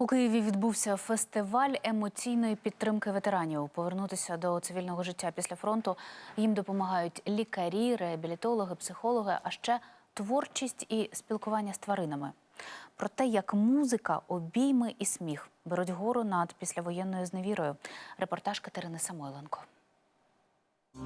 У Києві відбувся фестиваль емоційної підтримки ветеранів. Повернутися до цивільного життя після фронту їм допомагають лікарі, реабілітологи, психологи, а ще творчість і спілкування з тваринами. Про те, як музика, обійми і сміх беруть гору над післявоєнною зневірою. Репортаж Катерини Самойленко.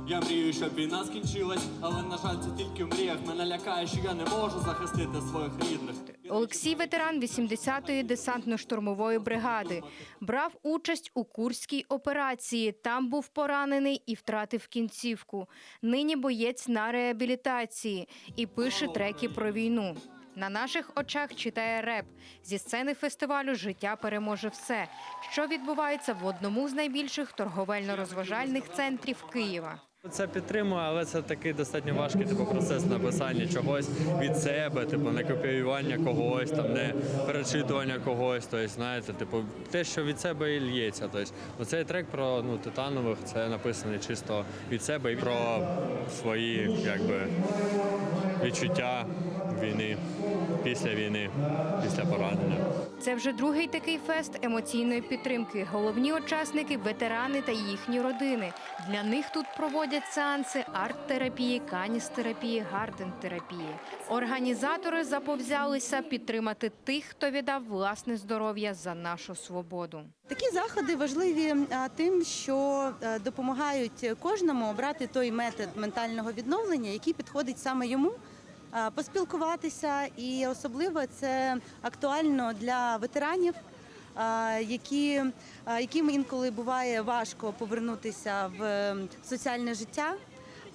Я мрію, щоб війна скінчилась, але на жаль, це тільки в мріях. Мене лякає, що я не можу захистити своїх рідних. Олексій ветеран 80-ї десантно-штурмової бригади. Брав участь у Курській операції. Там був поранений і втратив кінцівку. Нині боєць на реабілітації і пише треки про війну. На наших очах читає реп зі сцени фестивалю Життя переможе все, що відбувається в одному з найбільших торговельно-розважальних центрів Києва. Це підтримує, але це такий достатньо важкий типу, процес написання чогось від себе, типу не копіювання когось, там не перечитування когось. Тобто, знаєте, типу, те, що від себе і лється. Тобто, оцей трек про ну титанових це написаний чисто від себе і про свої якби відчуття війни після війни, після поранення. Це вже другий такий фест емоційної підтримки. Головні учасники ветерани та їхні родини. Для них тут проводять сеанси арт-терапії, каністерапії, гарден-терапії. Організатори заповзялися підтримати тих, хто віддав власне здоров'я за нашу свободу. Такі заходи важливі тим, що е, допомагають кожному обрати той метод ментального відновлення, який підходить саме йому. А, Поспілкуватися, і особливо це актуально для ветеранів, які, яким інколи буває важко повернутися в е, соціальне життя.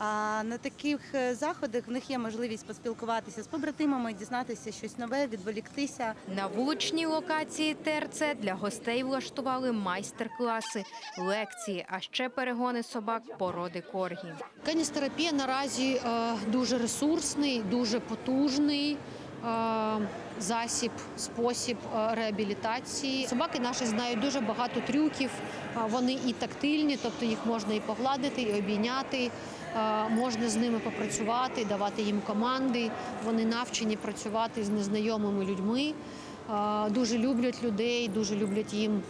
А на таких е, заходах в них є можливість поспілкуватися з побратимами, дізнатися щось нове, відволіктися. На вуличній локації ТРЦ для гостей влаштували майстер-класи, лекції, а ще перегони собак породи коргі. Каністерапія наразі е, дуже ресурсний, дуже потужний засіб, спосіб е, реабілітації. Собаки наші знають дуже багато трюків. е, Вони і тактильні, тобто їх можна і погладити, і обійняти. е, Можна з ними попрацювати, давати їм команди. Вони навчені працювати з незнайомими людьми. Е, Дуже люблять людей, дуже люблять їм е,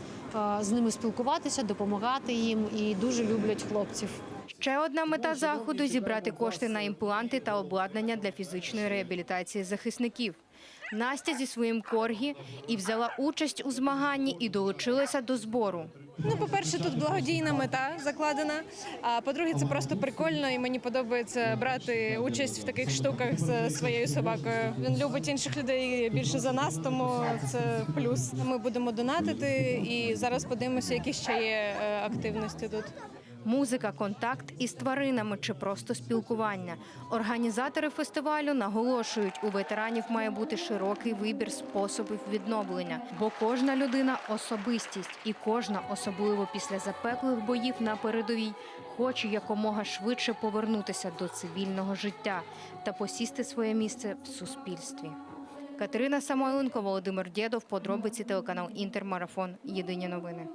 з ними спілкуватися, допомагати їм і дуже люблять хлопців. Ще одна мета заходу зібрати кошти на імпланти та обладнання для фізичної реабілітації захисників. Настя зі своїм коргі і взяла участь у змаганні і долучилася до збору. Ну, по-перше, тут благодійна мета закладена. А по-друге, це просто прикольно, і мені подобається брати участь в таких штуках з своєю собакою. Він любить інших людей більше за нас, тому це плюс. Ми будемо донатити, і зараз подивимося, які ще є е, активності тут. Музика, контакт із тваринами чи просто спілкування. Організатори фестивалю наголошують, у ветеранів має бути широкий вибір способів відновлення, бо кожна людина особистість, і кожна, особливо після запеклих боїв на передовій, хоче якомога швидше повернутися до цивільного життя та посісти своє місце в суспільстві. Катерина Самойленко, Володимир Дєдов, подробиці телеканал Інтермарафон. Єдині новини.